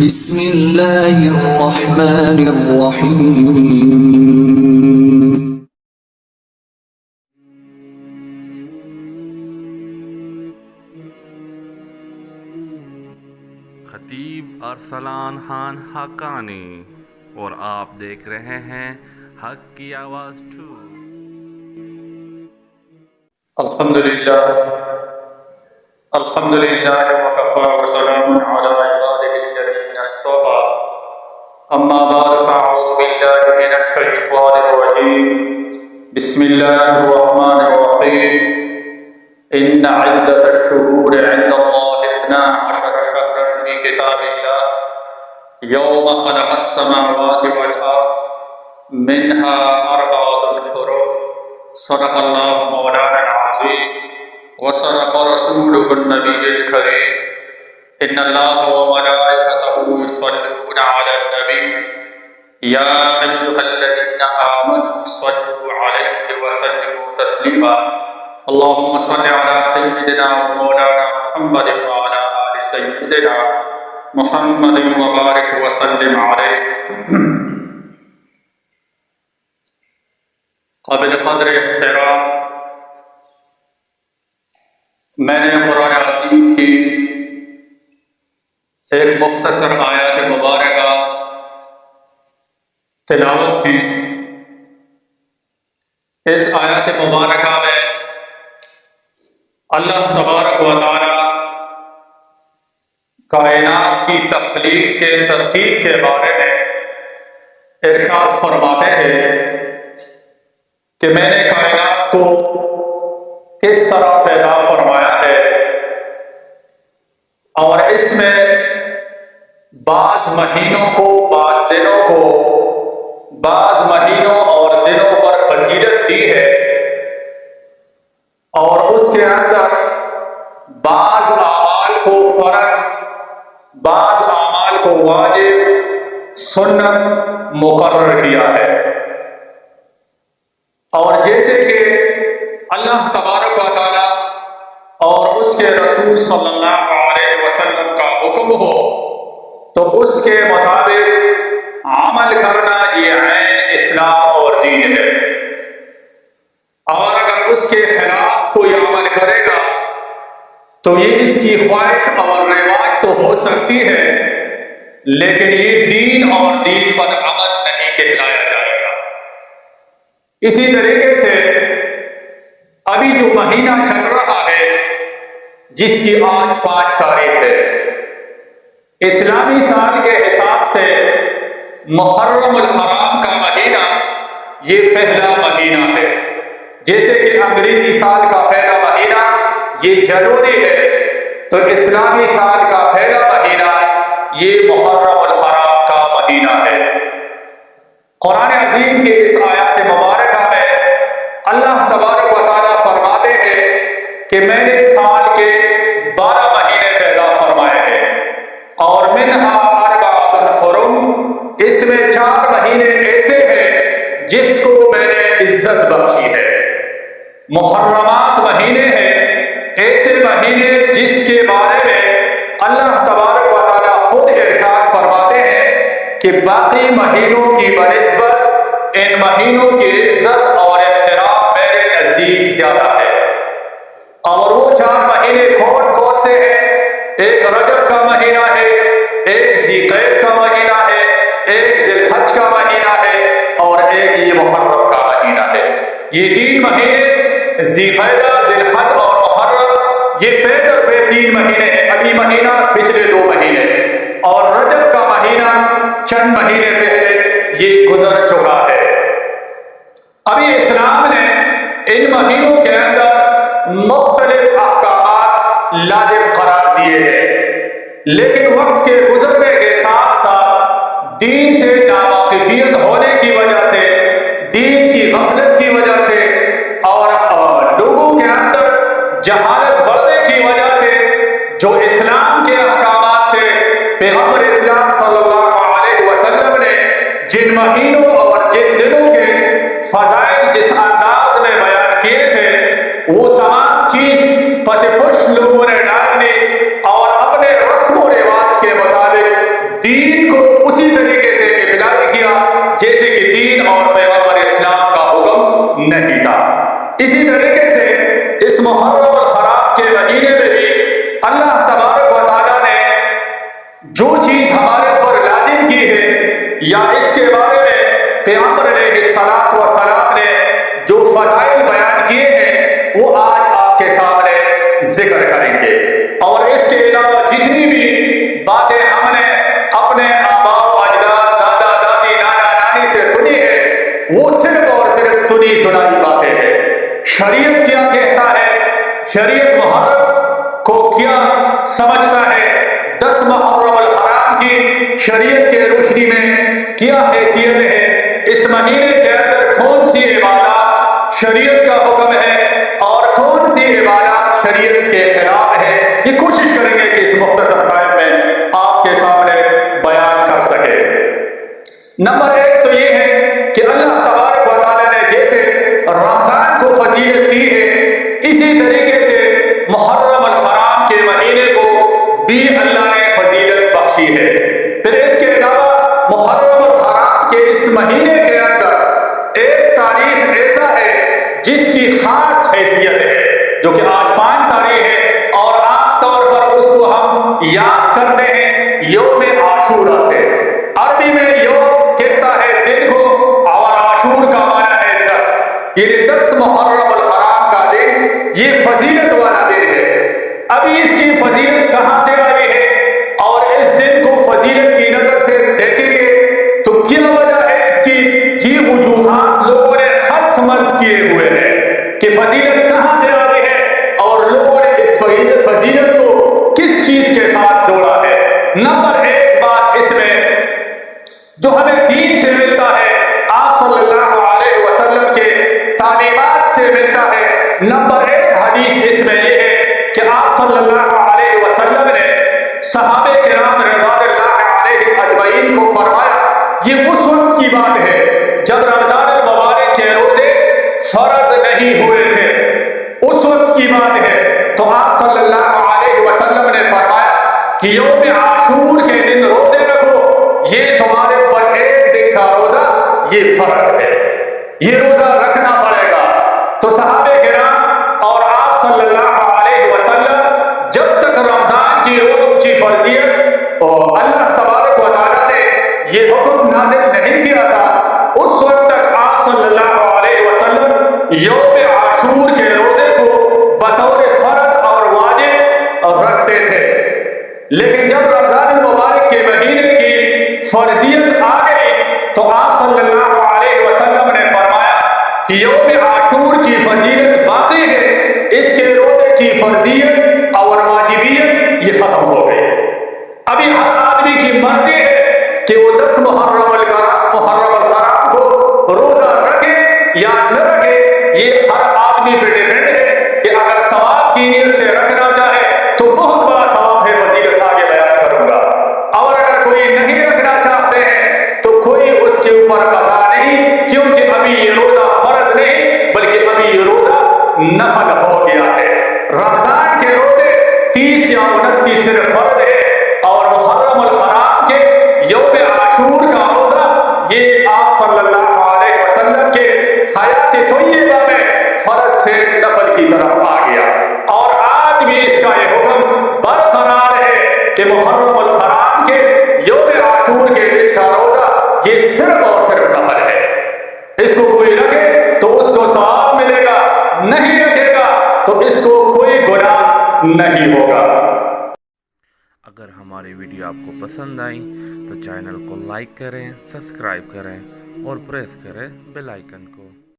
بسم الله الرحمن الرحيم۔ خطیب ارسلان خان حقانی اور آپ دیکھ رہے ہیں حق کی آواز ٹو الحمد لله الحمد لله وكفى وسلام الذين اصطفى. أما بعد فأعوذ بالله من الشيطان الرجيم. بسم الله الرحمن الرحيم. إن عدة الشهور عند الله اثنا عشر شهرا في كتاب الله. يوم خلق السماوات والأرض منها أربعة حرم. صدق الله مولانا العظيم. وصدق رسوله النبي الكريم. إن الله وملائكته يصلون على النبي. يا أيها الذين آمنوا صلوا عليه وسلموا تسليما. اللهم صل على سيدنا ومولانا محمد وعلى آل سيدنا محمد وبارك وسلم عليه. قابل قدر احترام میں نے قرآن عظیم کی ایک مختصر آیات مبارکہ تلاوت کی۔ اس آیات مبارکہ میں اللہ تبارک و تعالی کائنات کی تخلیق کے ترتیب کے بارے میں ارشاد فرماتے ہیں کہ میں نے کائنات کو کس طرح پیدا فرمایا ہے اور اس میں بعض مہینوں کو، بعض دنوں کو۔ بعض مہینوں اور دنوں پر فضیلت دی ہے۔ اور اس کے اندر بعض اعمال کو فرض، بعض اعمال کو واجب، سنت مقرر کیا ہے۔ اور جیسے کہ اللہ تبارک و تعالی اور اس کے رسول صلی اللہ علیہ وسلم کا حکم ہو تو اس کے مطابق عمل کرنا یہ عین اسلام اور دین ہے۔ اور اگر اس کے خلاف کوئی عمل کرے گا، تو یہ اس کی خواہش اور رواج تو ہو سکتی ہے، لیکن یہ دین اور دین پر عمل نہیں کہلایا جائے گا۔ اسی طریقے سے ابھی جو مہینہ چل رہا ہے، جس کی آج پانچ تاریخ ہے۔ اسلامی سال کے حساب سے محرم الحرام کا مہینہ یہ پہلا مہینہ ہے۔ جیسے کہ انگریزی سال کا پہلا مہینہ یہ جنوری ہے، تو اسلامی سال کا پہلا مہینہ یہ محرم الحرام کا مہینہ ہے۔ قرآن عظیم کے محرمات مہینے ہیں ایسے مہینے جس کے بارے میں اللہ تبارک و تعالیٰ خود ارشاد فرماتے ہیں کہ باقی مہینوں کی بنسبت ان مہینوں کی عزت اور احترام میرے نزدیک زیادہ ہے۔ اور وہ چار مہینے کون کون سے ہیں؟ ایک رجب کا مہینہ ہے، ایک ذیقید کا مہینہ ہے، ایک ذیلحج کا مہینہ ہے اور ایک یہ محرم کا مہینہ ہے۔ یہ تین مہینے ذیقیدہ ذیلحج اور محرم، یہ پیدر پہ تین مہینے، ابھی مہینہ، پچھلے دو مہینے۔ اور رجب کا مہینہ چند مہینے پہلے، یہ گزر چکا ہے۔ ابھی اسلام نے ان مہینوں کے اندر مختلف احکامات لازم قرار دیے ہیں۔ لیکن وقت کے جہالت کی وجہ سے جو اسلام کے احکامات تھے، پیغمبر اسلام صلی اللہ علیہ وسلم نے جن مہینوں اور جن دنوں کے فضائل جس انداز میں بیان کیے تھے، وہ تمام چیز پس پش پیغمبر علیہ السلام و سلام نے جو فضائل بیان کیے ہیں، وہ آج آپ کے سامنے ذکر کریں گے۔ اور اس کے علاوہ جتنی بھی باتیں ہم نے اپنے آبا و اجداد، دادا، دادی، نانا، نانی سے سنی ہے، وہ صرف اور صرف سنی سنائی باتیں ہیں۔ شریعت کیا کہتا ہے؟ شریعت محرم کو کیا سمجھتا ہے؟ دس محرم الحرام کی شریعت کے روشنی میں کیا حیثیت ہے؟ اس مہینے کے اندر کون سی عبادات شریعت کا حکم ہے اور کون سی عبادات شریعت کے خلاف ہے یہ کوشش کریں گے کہ اس مختصر ٹائم میں آپ کے سامنے بیان کر سکے نمبر ایک تو یہ ہے کہ اللہ تعالیٰ یاد کرتے ہیں یوم عاشورہ سے۔ عربی میں یوم کہتا ہے دن کو اور عاشور کا معنی ہے دس۔ یہ دس محرم الحرام کا دن، یہ فضیلت والا دن ہے۔ ابھی اس کی فضیلت کہاں سے آئی ہے؟ اور اس دن کو فضیلت کی نظر سے دیکھیں گے تو کیا وجہ ہے اس کی؟ جی وجوہات لوگوں نے خط مت کیے ہوئے ہیں کہ فضیلت بات ہے، جب رمضان المبارک کے روزے فرض نہیں ہوئے تھے، اس وقت کی بات ہے، تو آپ صلی اللہ علیہ وسلم نے فرمایا کہ یوم عاشور کے دن روزے رکھو، یہ تمہارے اوپر ایک دن کا روزہ، یہ فرض ہے۔ یہ روزہ رکھنا پڑے گا۔ تو صحابہ کرام اور آپ صلی اللہ فرضیت آ گئی تو آپ صلی اللہ علیہ وسلم نے فرمایا کہ یوم عاشور کی فضیلت باقی ہے، اس کے روزے کی فرضیت اور واجبیت یہ ختم ہو گئی ابھی ہر آدمی کی مرضی ہے کہ وہ طیبہ میں فرض سے نفل کی طرف آ گیا۔ اور آج بھی اس کا یہ حکم برقرار ہے کہ محرم الحرام کے یوم عاشور کے دن کا روزہ یہ صرف اور صرف نفل ہے۔ اس کو کوئی رکھے تو اس کو ثواب ملے گا، نہیں رکھے گا تو اس کو کوئی گناہ نہیں ہوگا۔ اگر ہماری ویڈیو آپ کو پسند آئی تو چینل کو لائک کریں، سبسکرائب کریں اور پریس کریں بیل آئیکن کو۔